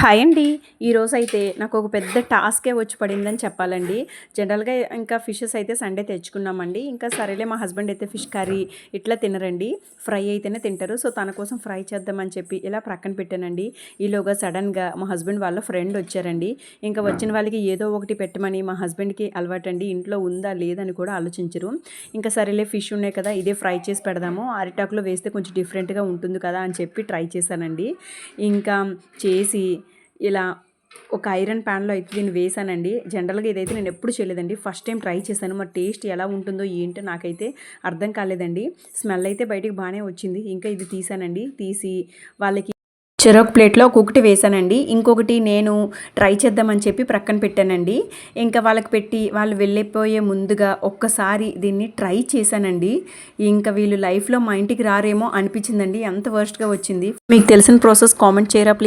Hi అండి. ఈరోజు అయితే నాకు ఒక పెద్ద టాస్కే వచ్చి పడిందని చెప్పాలండి. జనరల్గా ఇంకా ఫిషెస్ అయితే సండే తెచ్చుకున్నామండి. ఇంకా సరేలే మా హస్బెండ్ అయితే ఫిష్ కర్రీ ఇట్లా తినరండి. ఫ్రై అయితేనే తింటారు. సో తన కోసం ఫ్రై చేద్దామని చెప్పి ఇలా ప్రక్కన పెట్టానండి. ఈలోగా సడన్గా మా హస్బెండ్ వాళ్ళ ఫ్రెండ్ వచ్చారండి. ఇంకా వచ్చిన వాళ్ళకి ఏదో ఒకటి పెట్టమని మా హస్బెండ్కి అలవాటండి. ఇంట్లో ఉందా లేదని కూడా ఆలోచించరు. ఇంకా సరేలే ఫిష్ ఉన్నాయి కదా ఇదే ఫ్రై చేసి పెడదాము. అరిటాకులో వేస్తే కొంచెం డిఫరెంట్గా ఉంటుంది కదా అని చెప్పి ట్రై చేశానండి. ఇంకా చేసి ఇలా ఒక ఐరన్ ప్యాన్లో అయితే దీన్ని వేసానండి జనరల్గా ఇదైతే నేను ఎప్పుడు చేయలేదండి. ఫస్ట్ టైం ట్రై చేశాను. మరి టేస్ట్ ఎలా ఉంటుందో ఏంటో నాకైతే అర్థం కాలేదండి. స్మెల్ అయితే బయటికి బాగానే వచ్చింది. ఇంకా ఇది తీసానండి తీసి వాళ్ళకి చెరొక ప్లేట్లో ఒక్కొక్కటి వేసానండి ఇంకొకటి నేను ట్రై చేద్దామని చెప్పి ప్రక్కన పెట్టానండి. ఇంకా వాళ్ళకి పెట్టి వాళ్ళు వెళ్ళిపోయే ముందుగా ఒక్కసారి దీన్ని ట్రై చేశానండి. ఇంకా వీళ్ళు లైఫ్లో మా ఇంటికి రారేమో అనిపించిందండి. ఎంత వర్స్ట్గా వచ్చింది. మీకు తెలిసిన ప్రాసెస్ కామెంట్ చేయరా ప్లీజ్